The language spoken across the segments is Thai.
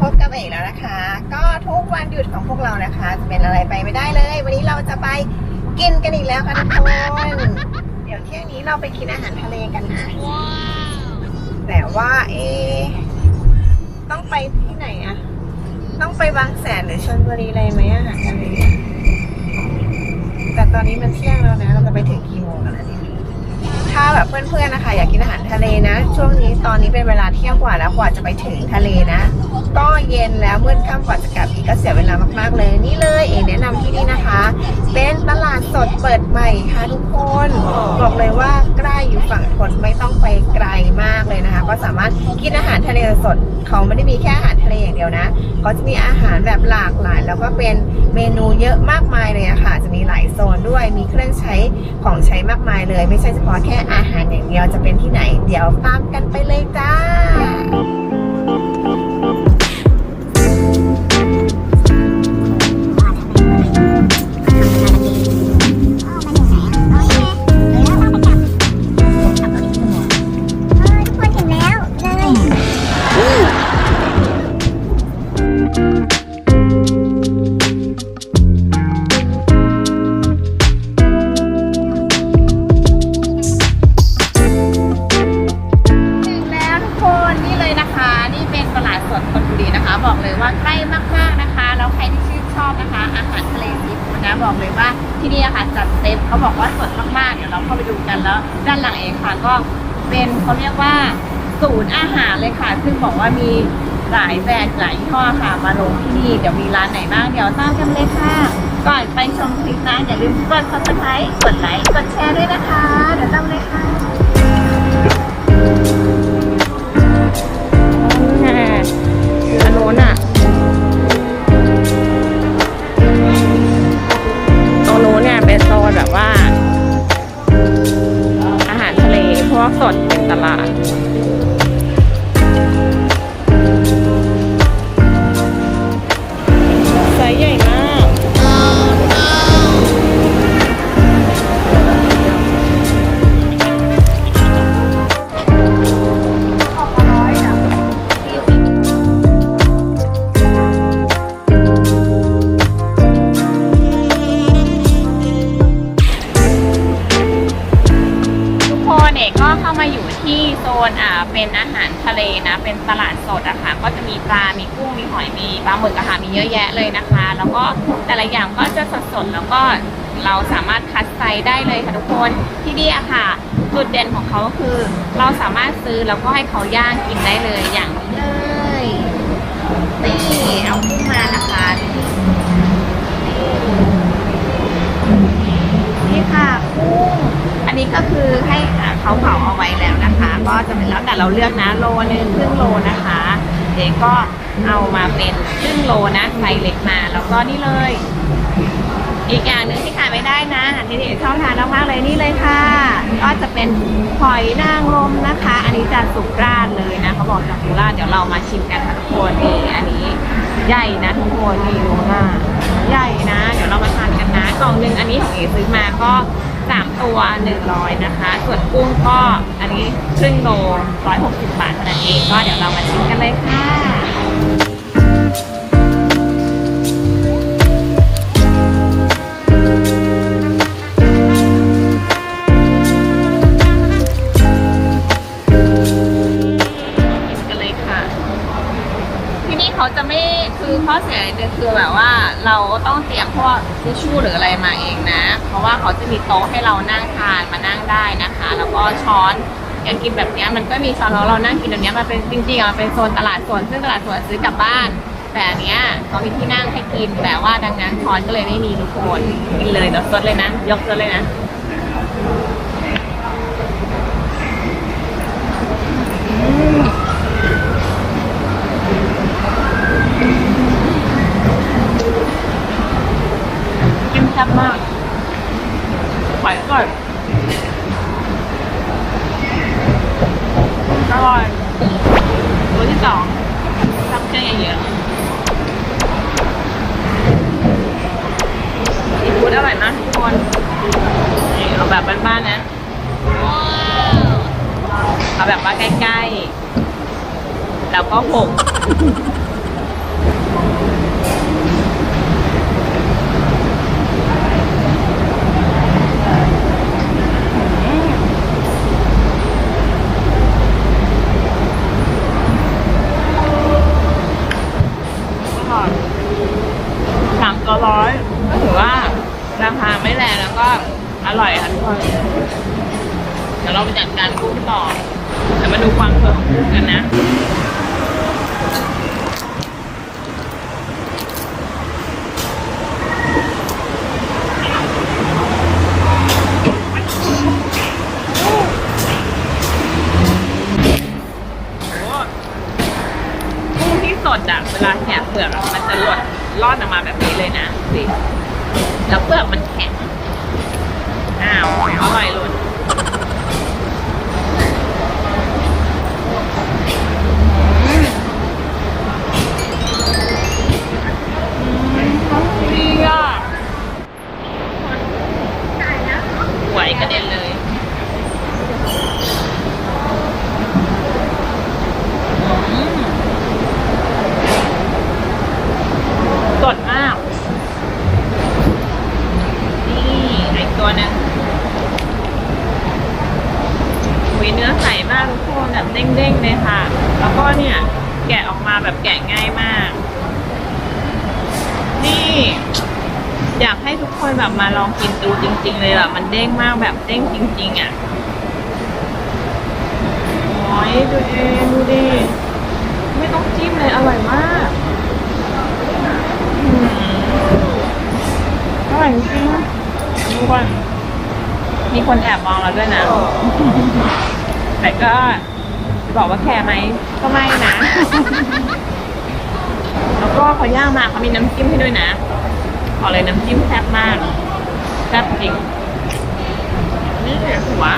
พบกับเอกแล้วนะคะ ก็ทุกวันหยุดของพวกเรานะคะ จะเป็นอะไรไปไม่ได้เลย วันนี้เราจะไปกินกันอีกแล้วค่ะทุกคน เดี๋ยวเที่ยงนี้เราไปกินอาหารทะเลกันนะแต่ว่าเอต้องไปที่ไหนอะต้องไปบางแสนหรือชลบุรีเลยไหมอาหารทะเลแต่ตอนนี้มันเที่ยงแล้วนะ เราจะไปถึงกี่โมงกันนะ ถ้าแบบเพื่อนๆนะคะ อยากกินอาหารทะเลนะ ช่วงนี้ตอนนี้เป็นเวลาเที่ยงกว่าแล้วกว่าจะไปถึงทะเลนะ ก็เย็นแล้วมืดค่ำกว่าจะกลับอีกก็เสียเวลามากๆเลย นี่เลยเอแนะนำที่นี่นะคะ เป็นตลาดสดเปิดใหม่ค่ะทุกคน บอกเลยว่าใกล้อยู่ฝั่งทนไม่ ก็สามารถกินอาหารทะเลสดเขาไม่ได้มีแค่อาหารทะเลอย่างเดียวนะเขาจะมีอาหารแบบหลากหลาย แล้วก็เป็นเมนูเยอะมากมายเลยอะค่ะ จะมีหลายโซนด้วยมีเครื่องใช้ของใช้มากมายเลย ไม่ใช่เฉพาะแค่อาหารอย่างเดียวจะเป็นที่ไหน เดี๋ยวตามกันไปเลยจ้า เลยค่ะ ซึ่งบอกว่ามีหลายแบรนด์หลายยี่ห้อค่ะ มาลงที่นี่ เดี๋ยวมีร้านไหนบ้าง เดี๋ยวตามกันเลยค่ะ ก่อนไปชมคลิปนะอย่าลืมกด subscribe กดไลค์ กดแชร์ด้วยนะคะ เดี๋ยวตามเลยค่ะ ก็เข้ามาอยู่ที่โซนอ่าเป็นอาหารทะเลนะ เป็นตลาดสดอะค่ะ ก็จะมีปลา มีกุ้ง มีหอย มีปลาหมึกอะค่ะ มีเยอะแยะเลยนะคะ แล้วก็แต่ละอย่างก็จะสดๆ แล้วก็เราสามารถคัดไซส์ได้เลยค่ะทุกคนที่นี่อะค่ะ จุดเด่นของเขาก็คือ เราสามารถซื้อแล้วก็ให้เขาย่างกินได้เลยอย่างนี้เลยนี่เอากุ้งมานะคะนี่ค่ะกุ้ง นี้ก็คือให้เขาเผาเอาไว้แล้วนะคะ ก็จะเป็นแล้วแต่เราเลือกนะโลนึงครึ่งโลนะคะเด็กก็เอามาเป็นครึ่งโลนะไซส์เล็กมาแล้วก็นี่เลย อีกอย่างหนึ่งที่ขาดไม่ได้นะอาหารที่เด็กชอบทานมากๆเลยนี่เลยค่ะ ก็จะเป็นหอยนางรมนะคะ อันนี้จะสุกราดเลยนะเขาบอกจากสุราษฎร์เดี๋ยวเรามาชิมกันค่ะทุกคนนี่อันนี้ใหญ่นะทุกคนนี่ดูหน้าใหญ่นะ เดี๋ยวเรามาทานกันนะกล่องหนึ่งอันนี้ของเอซื้อมาก็ สามตัวหนึ่งร้อยนะคะ ส่วนกุ้งก็อันนี้ครึ่งโลร้อยหกสิบบาทเท่านั้นเองก็เดี๋ยวเรามาชิมกันเลยค่ะ จะไม่คือข้อเสียเนี่ยคือแบบว่าเราต้องเตรียมพวกทิชชู่หรืออะไรมาเองนะ เพราะว่าเขาจะมีโต๊ะให้เรานั่งทานมานั่งได้นะคะ แล้วก็ช้อนอยากกินแบบเนี้ยมันก็มีช้อนแล้วเรานั่งกินแบบเนี้ยมันเป็นจริงๆอะมันเป็นโซนตลาดสวนซึ่งตลาดสวนซื้อกลับบ้าน แต่อันเนี้ยเขามีที่นั่งให้กินแต่ว่าดังนั้นช้อนก็เลยไม่มีทุกคนกินเลยเดี๋ยวซดเลยนะ ยกซดเลยนะ ซ่บมากไหวก่อนอร่อยตัวที่สองทำเครื่องเยอะๆซีฟู้ดอร่อยมากทุกคนนี่เอาแบบบ้านๆนะเอาแบบว่าใกล้ๆ แล้วก็หก อร่อยค่ะทุกคนเดี๋ยวเราไปจัดการกุ้งต่อเดี๋ยวมาดูความสดของกุ้งกันนะกุ้งที่สดอะเวลาแกะเปลือกอะมันจะหลดรอดออกมาแบบนี้เลยนะสิแล้วเปลือกมันแข็ง อร่อยเลยดีอะหวยกระเด็นเลย อืมสดมาก นี่อีกตัวหนึงหุยเนื้อใสมากทุกคนแบบเด้งๆเลยค่ะ แล้วก็เนี่ย แกะออกมาแบบแกะง่ายมาก นี่ อยากให้ทุกคนแบบมาลองกินดูจริง ๆ เลยอะมันเด้งมากแบบเด้งจริง ๆ อะโอ้ยดูเองดูดิไม่ต้องจิ้มเลยอร่อยมากอร่อยจริงๆทุกคนมีคนแอบมองเราด้วยนะ แต่ก็จะบอกว่าแคร์ไหมก็ไม่นะ แล้วก็เขาย่างมาเขามีน้ำจิ้มให้ด้วยนะ ขอเลยน้ำจิ้มแซ่บมากแซ่บจริง นี่หัวว้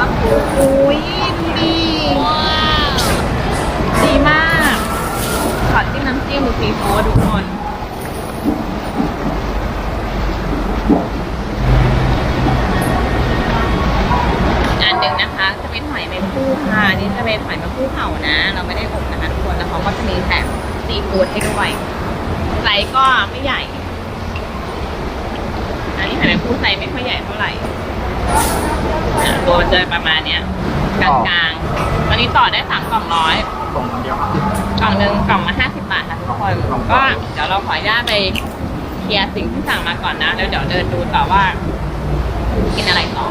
าวอุ้ยดูดีดีมาก ขอจิ้มน้ำจิ้มดูซีฟู้ดทุกคน อันหนึ่งนะคะ จะเป็นหอยแมงผู้ค่ะอันนี่จะเป็นหอยแมงผู้เผานะ เราไม่ได้อบนะคะทุกคน แล้วเขาก็จะมีแถมซีฟู้ดให้ด้วยไซส์ก็ไม่ใหญ่ อันนี้หอยแมงผู้ไซส์ไม่ค่อยใหญ่เท่าไหร่ อะตัวมันจะประมาณเนี้ยกลางๆ อันนี้ต่อได้สามกล่องร้อย กล่องเดียว กล่องหนึ่งกล่องละห้าสิบบาทค่ะทุกคนก็เดี๋ยวเราขออนุญาตไปเคลียร์สิ่งที่สั่งมาก่อนนะแล้ว เดินดูต่อว่า กินอะไรต่อ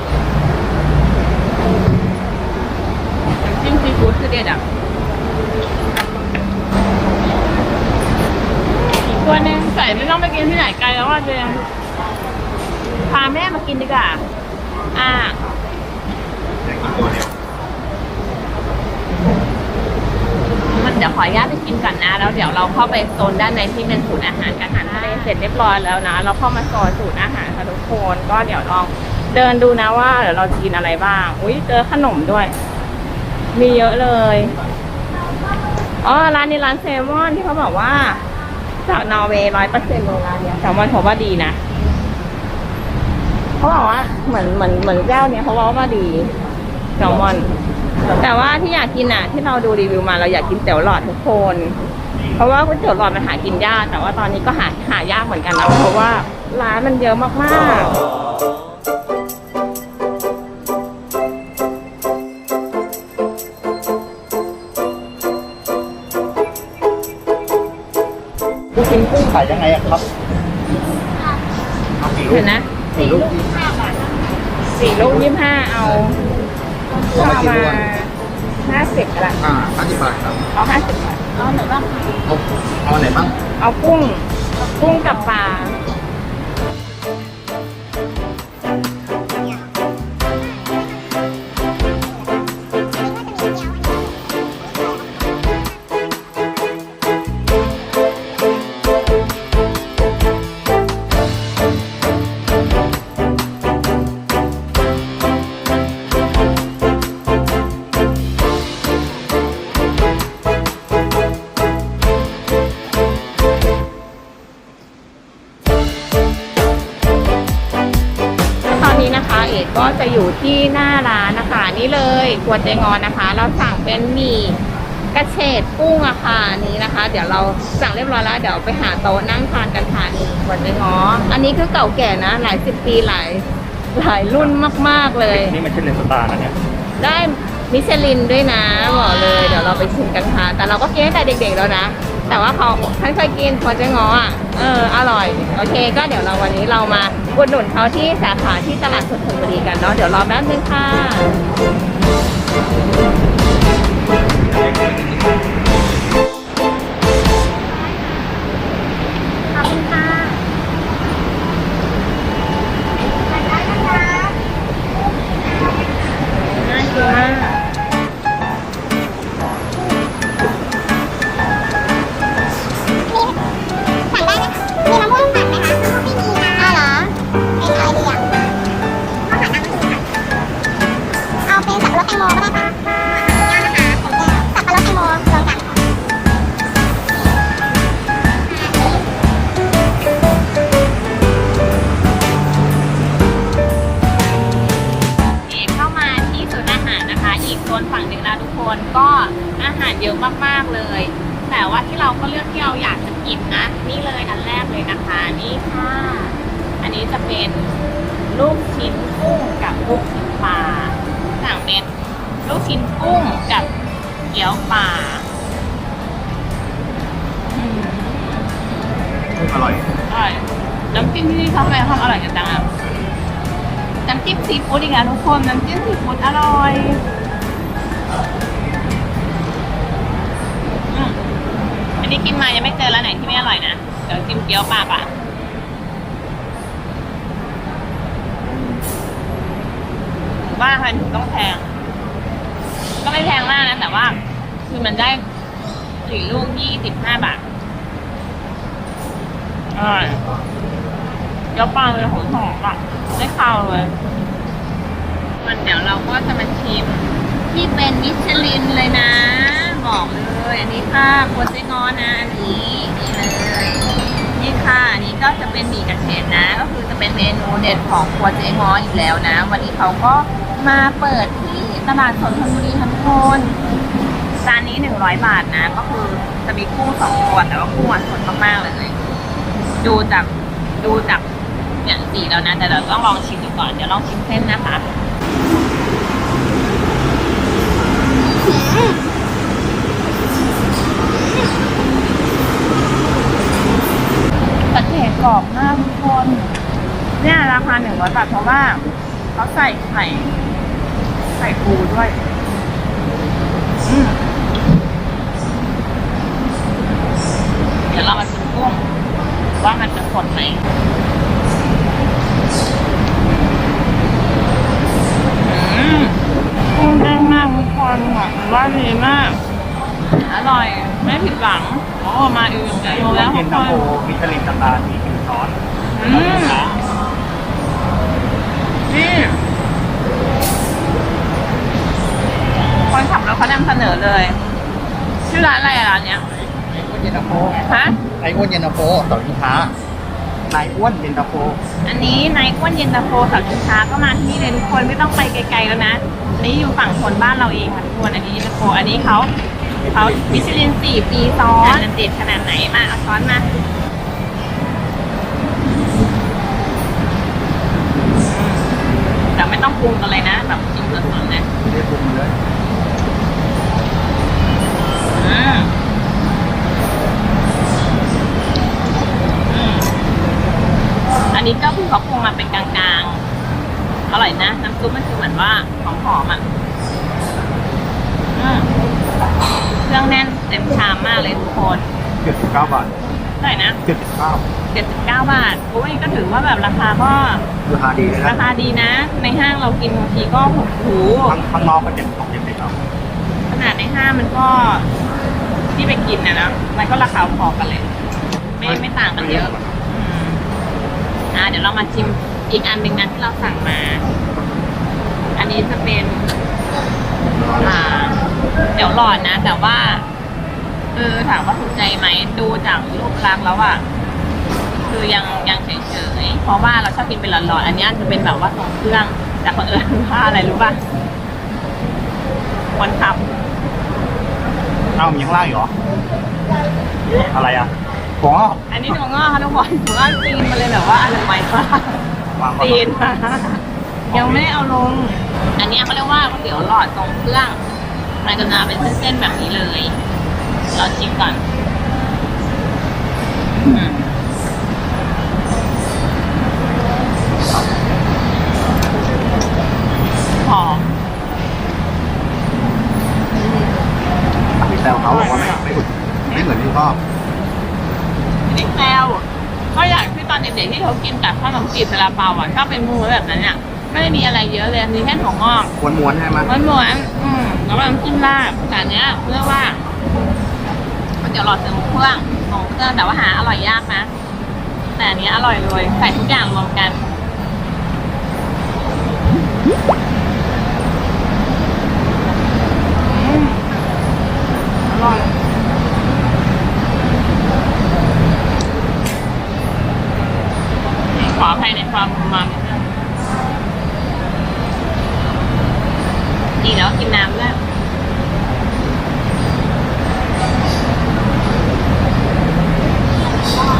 จิ้มซีฟู้ดคือเด็ดอะอีกตัวนึงใส่ไม่ต้องไปกินที่ไหนไกลแล้วว่าเจมพาแม่มากินดีกว่า อ่าอยากกินตัวเดียว มัน เดี๋ยวขออนุญาตไปกินก่อนนะ แล้วเดี๋ยวเราเข้าไปโซนด้านในที่เป็นศูนย์อาหารกันอาหารทะเลเสร็จเรียบร้อยแล้วนะ เราเข้ามาโซนศูนย์อาหารค่ะทุกคน ก็เดี๋ยวลองเดินดูนะว่าเดี๋ยวเราจะกินอะไรบ้าง อุ้ยเจอขนมด้วย มีเยอะเลยอ๋อร้านนี้ร้านเซลมอนที่เขาบอกว่า จากนอร์เวย์ร้อยเปอร์เซ็นต์เลยร้านเนี้ยแซลมอนเขาว่าดีนะเขาบอกว่าเหมือนเหมือนเหมือนเจ้าเนี้ยเขาว่าว่าดีแซลมอน แต่ว่าที่อยากกินอะ ที่เราดูรีวิวมาเราอยากกินเตี๋ยวหลอดทุกคน เพราะว่าก๋วยเตี๋ยวหลอดมันหากินยากแต่ว่าตอนนี้ก็หาหายากเหมือนกันนะเพราะว่าร้านมันเยอะมากๆลูกชิ้นกุ้งขายยังไงอะครับเอากี่ลูเห็กนนะสี่ลูกที่สี่ลูกยี่ห้าเอา เอามาห้าสิบละอ่าห้าสิบบาทครับ เอาห้าสิบบาทเอาไหนบ้างเอาเอาอันไหนบ้าง เอากุ้ง กุ้งกับปลา นนี้นะคะเอกก็จะอยู่ที่หน้าร้านนะคะนี่เลยครัวเจงอนนะคะ เราสั่งเป็นหมี่กระเฉดกุ้งอะค่ะอันนี้นะคะ เดี๋ยวเราสั่งเรียบร้อยแล้วเดี๋ยวไปหาโต๊ะนั่งทานกันค่ะนี่ครัวเจงออันนี้คือเก่าแก่นะ หลายสิบปีหลายหลายรุ่นมาก ๆ เลย นี่มันชื่อเลนสตาร์นะเนี่ยได้มิชลินด้วยนะบอกเลย เดี๋ยวเราไปชิมกันค่ะแต่เราก็กินตั้งแต่เด็กๆแล้วนะ แต่ว่าเขาท่านเคยกินพอเจ๊ง้ออะเอออร่อย โอเค ก็เดี๋ยวเราวันนี้เรามาอุดหนุนเขาที่สาขาที่ตลาดสดธนบุรีกันเนาะเดี๋ยวรอแป๊บนึงค่ะ คนก็อาหารเยอะมากๆเลย แต่ว่าที่เราก็เลือกที่เราอยากจะกินนะนี่เลยอันแรกเลยนะคะนี่ค่ะ อันนี้จะเป็นลูกชิ้นกุ้งกับลูกชิ้นปลาสั่งเป็นลูกชิ้นกุ้งกับเกี๊ยวปลาอืมอร่อยอร่อยน้ำจิ้มที่นี่เขาไปทำอร่อยกันจังอะน้ำจิ้มซีฟู้ดอีกแล้วทุกคนน้ำจิ้มซีฟู้ดอร่อย นนี้กินมายังไม่เจอร้านไหนที่ไม่อร่อยนะ เดี๋ยวจิ้มเกี๊ยวปลาป่ะว่าทำไมถึงต้องแพง ก็ไม่แพงมากนะ แต่ว่า คือมันได้สี่ลูกยี่สิบห้าบาทอร่อยเกี๊ยวปลาเลยหอมหอมอะไม่คาวเลยมันเดี๋ยวเราก็จะมาชิมที่เป็นมิชลินเลยนะ บอกเลย อันนี้ค่ะโคเซงอนะอันนี้นี่เลยนี่ค่ะอันนี้ก็จะเป็นหมี่กระเฉดนะ ก็คือจะเป็นเมนูเด็ดของครัวเจงออีกแล้วนะ วันนี้เขาก็มาเปิดที่ตลาดสดธนบุรีทั้งคนจานนี้หนึ่งร้อยบาทนะ ก็คือจะมีกุ้งสองตัวแต่ว่ากุ้งอะสดมากๆเลยดูจากดูจากเนี่ยสีแล้วนะ แต่เราต้องลองชิมดูก่อนเดี๋ยวลองชิมเส้นนะคะ กรอบมากทุกคน เนี่ยราคาหนึ่งร้อยบาทเพราะว่าเขาใส่ไข่ใส่ปูด้วยเดี๋ยวเรามาชิมกุ้งว่ามันจะสดไหมอืมกุ้งเด้งมากทุกคนอะว่าดีมาก อร่อย ไม่ผิดหวัง โอ้ มาอีกอย่างเดียแล้วทุเย็กนคตาโฟนมิชลินสตาร์มีคิวซอส อืมนี่คนขับรถเขานำเสนอเลย ชื่อร้านอะไรอะร้านเนี้ยไอ้อ้วนเย็นตาโฟฮะ ไอ้อ้วนเย็นตาโฟต่อลูกค้านายอ้วนเย็นตาโฟอันนี้นายก้วนเย็นตาโฟเสาชิงช้าก็มาที่นี่เลยทุกคนไม่ต้องไปไกลๆแล้วนะอันนี้อยู่ฝั่งทนบ้านเราเองค่ะทุกคนอันนี้เย็นตาโฟอันนี้เขาเขามิชลินสี่ปีซ้อนจะเด็ดขนาดไหนมาเอาช้อนมา ต่ไม่ต้องปรุงกันเลยนะแบบกินสดๆนะไม่ได้ปรุงเลยอืมอืมอันนี้ก็คือเขาปรุงมาเป็นกลางๆ อร่อยนะ น้ำซุปมันคือเหมือนว่าหอมๆอะอืมเครื่องแน่นเต็มชามมากเลยทุกคนเจ็ดสิบเก้าบาทเท่า ไหร่นะเจ็ดสิบเก้า79บาทอุ้ยก็ถือว่าแบบราคาก็ราคาดีเลยรานะคาดีนะ ในห้างเรากินบางทีก็โอ้โหข้างข้างนอกก็เจ็ดสองเจ็ดสิบครับขนาดในห้างมันก็ที่ไปกินนะนะมันก็ราคาพอกันเลย ไม่ไม่ต่างกันเยอะอืมอ่าเดี๋ยวเรามาชิมอีกอันหนึ่งนะที่เราสั่งมา อันนี้จะเป็นอ่าเดี๋ยวหลอดนะ แต่ว่า เออถามว่าถูกใจไหมดูจากรูปลักษณ์แล้วอะคือยังยังเฉยๆเพราะว่าเราชอบกินเป็นหลอดๆอันนี้จะเป็นแบบว่าทรงเครื่องแต่คนเอิญว่าอะไรรู้ป่ะคนขับเอ้ามีข้างล่างอีกเหรออะไรอะหัวงอกอันนี้ถั่วงอกค่ะทุกคนถั่วงอกจีนมาเลยแบบว่าอร่อยมากวางก่อนจีนมายังไม่ได้เอาลง อันนี้เขาเรียกว่าก๋วยเตี๋ยวหลอดทรงเครื่องมันจะมาเป็นเส้นๆแบบนี้เลย เราชิมก่อนอืมหอมพี่แซวเขาบอกว่าไม่ไม่เหมือนไม่เหมือนที่ชอบนี่แซวก็อย่างที่ตอนเด็กๆที่เขากินแต่ข้าวหนมจีบซาลาเปาอะชอบเป็นมูแบบนั้นเนี่ยไม่ได้มีอะไรเยอะเลยมีแค่ถั่วงอกม้วนๆใช่ไหมม้วนๆอืมแล้วมันขึ้นราดแต่อันเนี้ยเรียกว่า มันจะหลอดเสริมเครื่องของเครื่องแต่ว่าหาอร่อยยากนะ แต่อันเนี้ยอร่อยเลยใส่ทุกอย่างรวมกันอืมอร่อยขออภัยในความมันนิดนึงนี่แล้วกินน้ำด้วย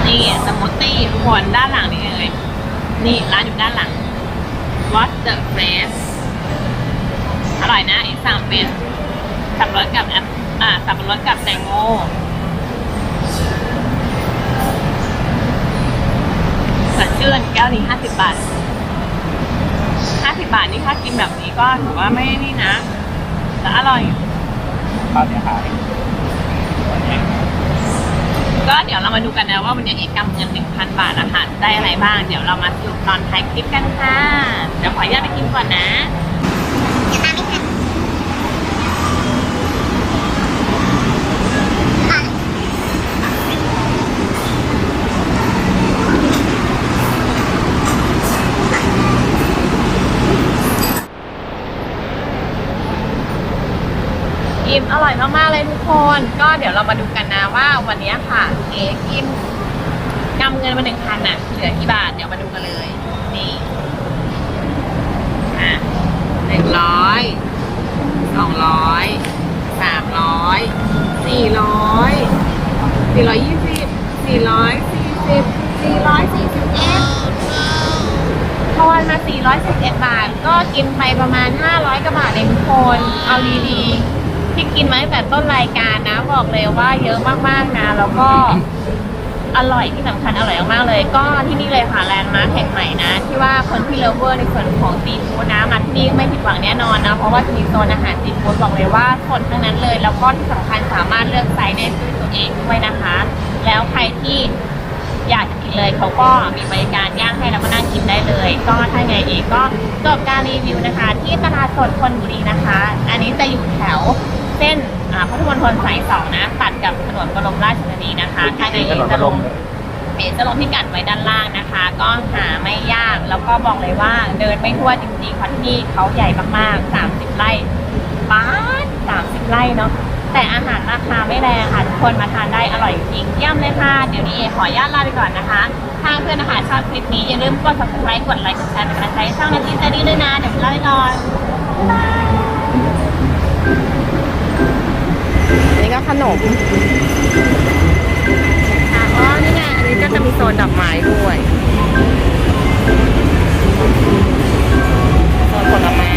นี่สมูทตี้ทุกคนด้านหลังนี่เลยนี่ร้านอยู่ด้านหลัง What the Place อร่อยนะอีกสั่งเป็นสับปะรดกับแอปอ่าสับปะรดกับแตงโมสดชื่นแก้วนี้ห้าสิบบาทห้าสิบบาทนี่ถ้ากินแบบนี้ก็ถือว่าไม่นี่นะ แต่อร่อยค่าเสียหาย ก็เดี๋ยวเรามาดูกันนะว่าวันนี้เอกกำเงินหนึ่งพันบาทอาหารได้อะไรบ้าง เดี๋ยวเรามาสรุปตอนท้ายคลิปกันค่ะ เดี๋ยวขออนุญาตไปกินก่อนนะ เดี๋ยวตามไม่ทันอะ อิ่มอ ร่อยมากๆเลยทุกคน ก็เดี๋ยวเรามาดูกันนะว่าวันนี้ค่ะเอกินกำเงินมาหนึ่งพันน่ะเหลือกี่บาทเดี๋ยวมาดูกันเลย นี่อะหนึ่งร้อยสองร้อยสามร้อยสี่ร้อยสี่ร้อยยี่สิบสี่ร้อยสี่สิบสี่ร้อยสี่สิบเอ็ดทอนมา 411 บาท ก็กินไปประมาณ 500กว่าบาทเองทุกคน เอาดี ที่กินมาตั้งแต่ต้นรายการนะบอกเลยว่าเยอะมากๆนะ แล้วก็อร่อยที่สำคัญอร่อยมากเลย ก็ที่นี่เลยค่ะแลนด์มาร์คแห่งใหม่นะ ที่ว่าคนที่เลเวอร์ในส่วนของซีฟู้ดนะมาที่นี่ไม่ผิดหวังแน่นอนนะ เพราะว่าจะมีโซนอาหารซีฟู้ดบอกเลยว่าสดทั้งนั้นเลย แล้วก็ที่สำคัญสามารถเลือกไซส์ได้ด้วยตัวเองด้วยนะคะ แล้วใครที่อยากจะกินเลยเขาก็มีบริการย่างให้แล้วก็นั่งกินได้เลย ก็ถ้าไงเองก็จบการรีวิวนะคะ ที่ตลาดสดคนบุรีนะคะ อันนี้จะอยู่แถว เส้นอ่าพุทธมณฑลสายสองนะ ตัดกับถนนบรมราชชนนีนะคะถ้าไงเองจะลงเดี๋ยวจะลงพิกัดไว้ด้านล่างนะคะ ก็หาไม่ยากแล้วก็บอกเลยว่าเดินไม่ทั่วจริงๆเพราะที่นี่เขาใหญ่มากๆ 30 ไร่บ้าน30 ไร่เนาะแต่อาหารราคาไม่แรงค่ะทุกคนมาทานได้อร่อยจริงเยี่ยมเลยค่ะ เดี๋ยวนี้เอขออนุญาตลาไปก่อนนะคะถ้าเพื่อนอาหารชอบคลิปนี้อย่าลืมกด subscribe กดไลค์กดแชร์เป็นกำลังใจให้ช่องนาทีใจดีด้วยนะ เดี๋ยวลาไปก่อนอันนี้ ก็ขนมค่ะอ๋อนี่ไง อันนี้ก็จะมีโซนดอกไม้ด้วยโซนผลไม้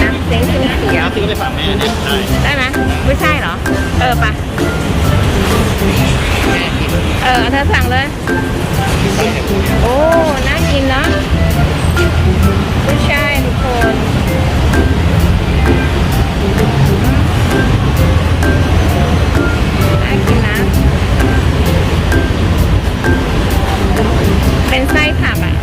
น้ำเซ้งสีเขียวซื้อไปฝากแม่เนี่ยได้ได้ไหมไม่ใช่เหรอ เออปะเออเธอสั่งเลย โอ้ น่ากินเนาะไม่ใช่ทุกคน น่ากินนะ เป็นไส้ผักอะ